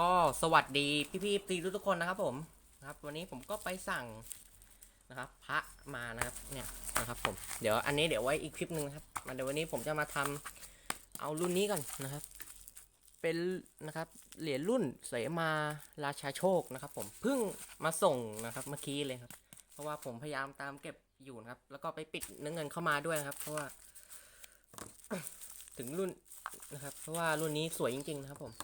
ก็สวัสดีพี่ๆตีทุกคนนะครับผมนะครับ วันนี้ผมก็ไปสั่งนะครับ พระมานะครับเนี่ยนะครับผมเดี๋ยวอันนี้เดี๋ยวไว้อีกคลิปหนึ่งนะครับมาเดี๋ยววันนี้ผมจะมาทำเอารุ่นนี้ก่อนนะครับ เป็นนะครับเหรียญรุ่นเสมาราชาโชคนะครับ ผมเพิ่งมาส่งนะครับเมื่อกี้เลยครับ เพราะว่าผมพยายามตามเก็บอยู่นะครับ แล้วก็ไปปิดเนื้อเงินเข้ามาด้วยนะครับ เพราะว่า ถึงรุ่นนะครับ เพราะว่ารุ่นนี้สวยจริง ๆ นะครับผม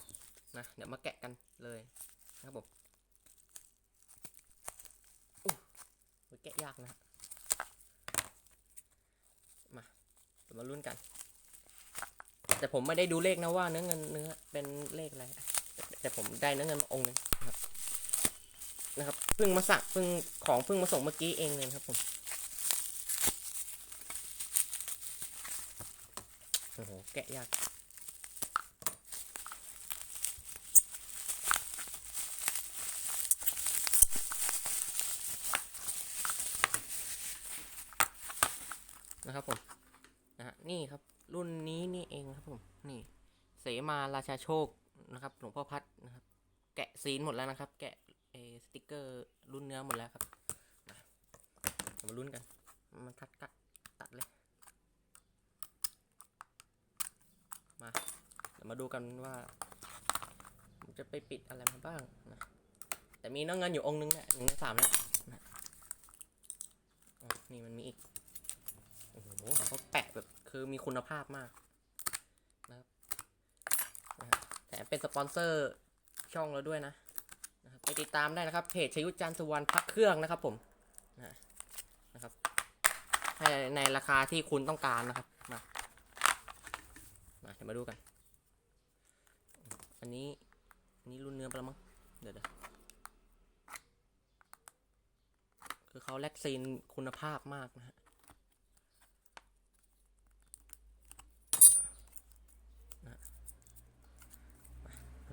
นะเดี๋ยวมาแกะกันเลยนะครับผมอู้หูแกะยากนะมาเดี๋ยวมาลุ้นกัน แต่ผมไม่ได้ดูเลขนะว่าเนื้อเงินเนื้อเป็นเลขอะไรแต่ผมได้เนื้อเงินมาองค์หนึงนะครับนะครับเพิ่งมาสั่งเพิ่งของเพิ่งมาส่งเมื่อกี้เองเลยนะครับผมโอ้โหแกะยาก นะครับผมนะฮะนี่ครับรุ่นนี้นี่เองครับผมนี่เสมาราชาโชคนะครับหลวงพ่อพัดนะครับ แกะซีนหมดแล้วนะครับ แกะเอสติกเกอร์รุ่นเนื้อหมดแล้วครับนะเดี๋ยวมาลุ้นกันมันทัดกัดตัดเลยมาเดี๋ยวมาดูกันว่าจะไปปิดอะไรมาบ้างนะแต่มีน้องเงินอยู่องค์นึงเนี่ยหนึ่งในสามแล้วนะนี่มันมีอีก โหเขาแปะแบบคือมีคุณภาพมากนะครับแถมเป็นสปอนเซอร์ช่องเราด้วยนะนะครับไปติดตามได้นะครับเพจชยุทธจันทร์สุวรรณพักเครื่องนะครับผมนะนะครับให้ในราคาที่คุณต้องการนะครับมามาเดี๋ยวมาดูกัน อันนี้อันนี้รุ่นเนื้อไปแล้วมั้งเดี๋ยวเดี๋ยวคือเขาแลกซีนคุณภาพมากนะฮะ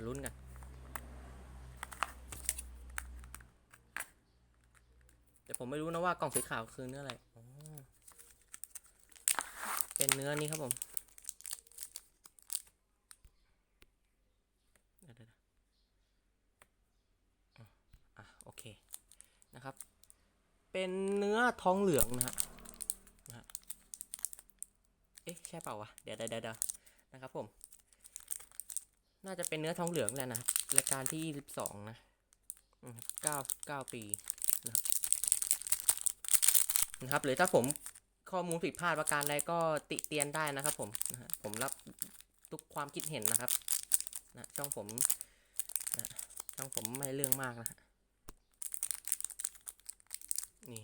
ลุ้นกัน แต่ผมไม่รู้นะว่ากล่องสีขาวคือเนื้ออะไรเป็นเนื้อนี้ครับผมอะโอเคนะครับ เป็นเนื้อทองเหลืองนะฮะนะฮะเอ๊ะใช่เปล่าวะเดี๋ยวเดี๋ยวเดี๋ยวนะครับผม น่าจะเป็นเนื้อทองเหลืองแหละนะรายการที่ 22 นะอืมเก้าเก้าปีนะครับนะครับ หรือถ้าผมข้อมูลผิดพลาดประการใดก็ติเตียนได้นะครับ ผมนะผมรับทุกความคิดเห็นนะครับนะช่องผมนะช่องผมไม่เรื่องมากนะฮะนี่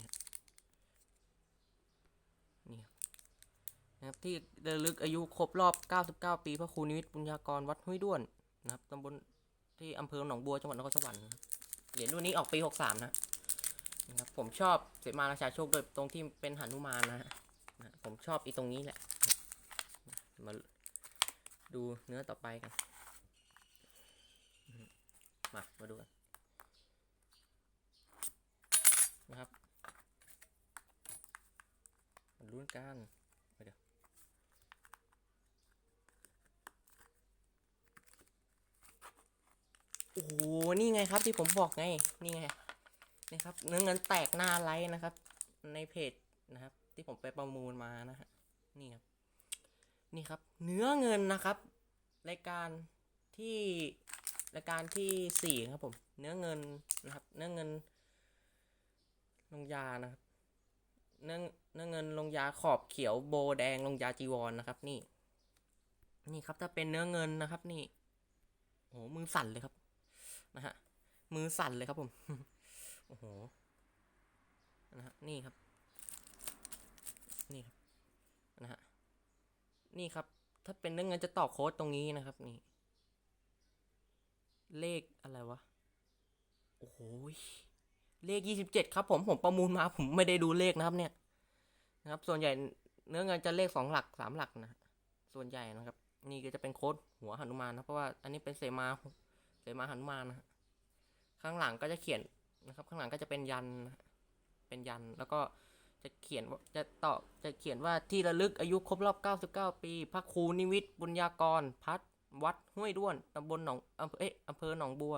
นี่ นะครับที่ระลึกอายุครบรอบ 99 ปีพระครูนิมิตรปุญญากรวัดห้วยด้วนนะครับตำบลที่อำเภอหนองบัวจังหวัดนครสวรรค์เหรียญรุ่นนี้ออกปี 63 นะนะครับผมชอบเสมาราชาโชคโดยตรงที่เป็นหนุมานนะฮะนะผมชอบอีตรงนี้แหละ มาดูเนื้อต่อไปกัน มา มาดูกันนะครับมาลุ้นกันเดี๋ยว โอ้โห นี่ไงครับที่ผมบอกไง นี่ไงนี่ครับ เนื้อเงินแตกหน้าไลท์นะครับ ในเพจนะครับ ที่ผมไปประมูลมานะฮะ นี่ครับ นี่ครับ เนื้อเงินนะครับ รายการที่รายการที่สี่ครับผม เนื้อเงินนะครับ เนื้อเงิน ลงยานะครับ เนื้อเนื้อเงินลงยาขอบเขียวโบแดงลงยาจีวรนะครับ นี่ นี่ครับถ้าเป็นเนื้อเงินนะครับ นี่โอ้โหมือสั่นเลยครับ นะฮะ มือสั่นเลยครับผม โอ้โห นะฮะ นี่ครับ นี่ครับ นะฮะ นี่ครับ ถ้าเป็นเรื่องเงินจะต่อโค้ดตรงนี้นะครับ นี่ เลขอะไรวะ โอ้โหยเลขยี่สิบเจ็ดครับ ผม ผมประมูลมา ผมไม่ได้ดูเลขนะครับ เนี่ย นะครับ ส่วนใหญ่เนื้อเงินจะเลขสองหลักสามหลักนะฮะส่วนใหญ่นะครับ นี่ก็จะเป็นโค้ดหัวหนุมานนะ เพราะว่าอันนี้เป็นเสมา เสมาหนุมานนะข้างหลังก็จะเขียนนะครับ ข้างหลังก็จะเป็นยันเป็นยันแล้วก็จะเขียนว่าจะต่อจะเขียนว่าที่ระลึกอายุครบรอบ 99 ปี พระครูนิวิทย์บุญญากร พัดวัดห้วยด้วนตำบลหนองอำเภอเอ๊ะอำเภอหนองบัว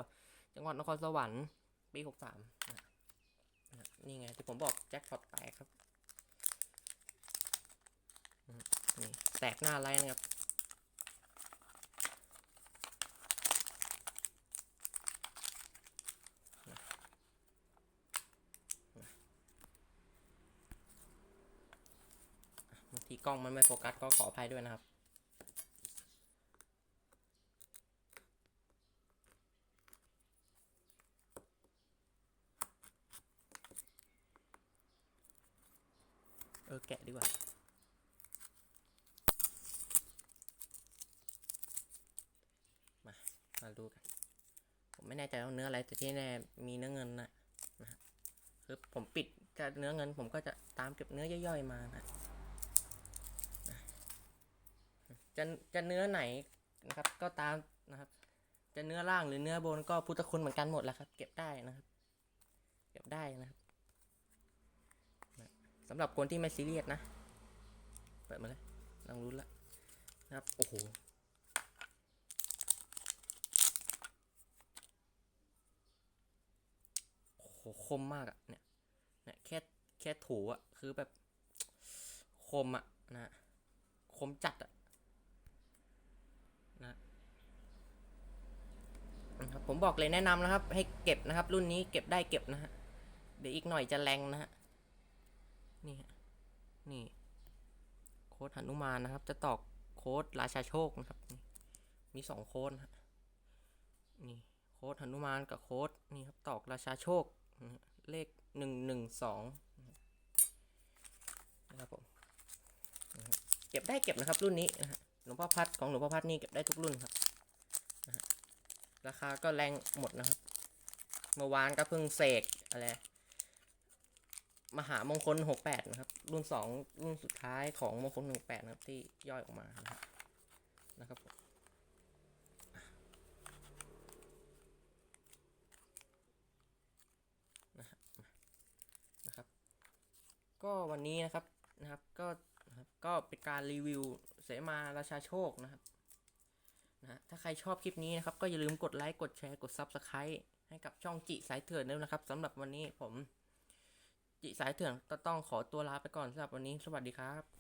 จังหวัดนครสวรรค์ปีหกสามนี่ไงที่ผมบอกแจ็คพอตแตกครับนี่แตกหน้าไรนะครับ ทีกล้องมันไม่โฟกัสก็ขออภัยด้วยนะครับเออแกะดีกว่ามามาดูกัน ผมไม่แน่ใจว่าเนื้ออะไรแต่ที่แน่มีเนื้อเงินนะนะฮะคือผมปิดจะเนื้อเงินผมก็จะตามเก็บเนื้อย่อยๆมานะ จะจะเนื้อไหนนะครับ ก็ตามนะครับ จะเนื้อล่างหรือเนื้อบนก็พุทธคุณเหมือนกันหมดแหละครับ เก็บได้นะครับ เก็บได้นะครับนะสำหรับคนที่ไม่ซีเรียสนะ เปิดมาเลยลองรู้นละนะครับ โอ้โหโหคมมากอะเนี่ยเนี่ยแค่แค่ถูอะคือแบบ คมอะนะ คมจัดอะ นะครับผมบอกเลยแนะนำนะครับ ให้เก็บนะครับ รุ่นนี้เก็บได้เก็บนะฮะเดี๋ยวอีกหน่อยจะแรงนะฮะนี่ฮะนี่โค้ดหนุมานนะครับ จะตอกโค้ดราชาโชคนะครับ มีสองโค้ดนะฮะนี่โค้ดหนุมานกับโค้ดนี่ครับตอกราชาโชคเลขหนึ่งหนึ่งสองนะครับผมเก็บได้เก็บนะครับรุ่นนี้นะฮะหลวงพ่อพัดของหลวงพ่อพัดนี่เก็บได้ทุกรุ่นครับ ราคาก็แรงหมดนะครับ เมื่อวานก็เพิ่งเสกอะไร มหามงคลหกแปดนะครับ รุ่นสองรุ่นสุดท้ายของมงคลหกแปดนะครับ ที่ย่อยออกมานะครับนะครับผมนะฮะนะครับ ก็วันนี้นะครับนะครับ ก็นะครับก็เป็นการรีวิวเสมาราชาโชคนะครับ นะถ้าใครชอบคลิปนี้นะครับ ก็อย่าลืมกดไลค์กดแชร์กด Subscribe ให้กับช่องจิสายเถื่อนด้วยนะครับสำหรับวันนี้ผม จิสายเถื่อนก็ต้องขอตัวลาไปก่อนสำหรับวันนี้ สวัสดีครับ